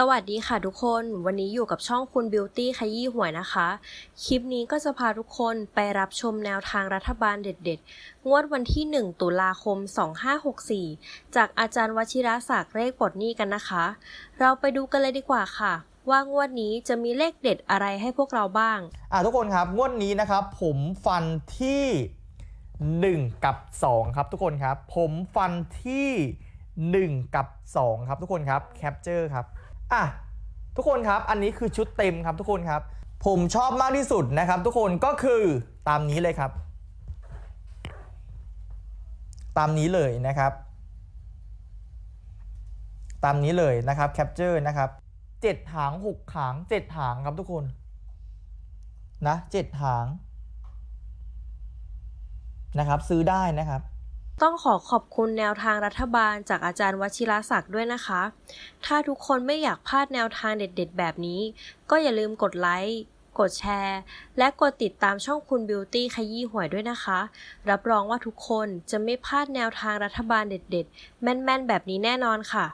สวัสดีค่ะทุกคน วันนี้อยู่กับช่องคุณบิวตี้ขยี้หวยนะคะ คลิปนี้ก็จะพาทุกคนไปรับชมแนวทางรัฐบาลเด็ดๆ งวดวันที่ 1 ตุลาคม 2564 จากอาจารย์วชิระศักดิ์เลขปลดหนี้กันนะคะ เราไปดูกันเลยดีกว่าค่ะ ว่างวดนี้จะมีเลขเด็ดอะไรให้พวกเราบ้าง อะทุกคนครับงวดนี้นะครับ ผมฟันที่ 1 กับ 2 ครับทุกคนครับ ผมฟันที่ 1 กับ 2 ครับทุกคนครับแคปเจอร์ครับ อะทุกคนครับ อันนี้คือชุดเต็มครับทุกคนครับ ผมชอบมากที่สุดนะครับ ทุกคนก็คือตามนี้เลยครับ ตามนี้เลยนะครับ ตามนี้เลยนะครับแคปเจอร์นะครับเจ็ดหางหกหางเจ็ดหางครับทุกคนนะเจ็ดหางนะครับ ซื้อได้นะครับ ต้องขอขอบคุณแนวทางรัฐบาลจากอาจารย์วชิรศักดิ์ด้วยนะคะ ถ้าทุกคนไม่อยากพลาดแนวทางเด็ดๆ แบบนี้ ก็อย่าลืมกดไลค์กดแชร์ และกดติดตามช่องคุณบิวตี้ขยี้หวยด้วยนะคะ รับรองว่าทุกคนจะไม่พลาดแนวทางรัฐบาลเด็ดๆ แม่นๆ แบบนี้แน่นอนค่ะ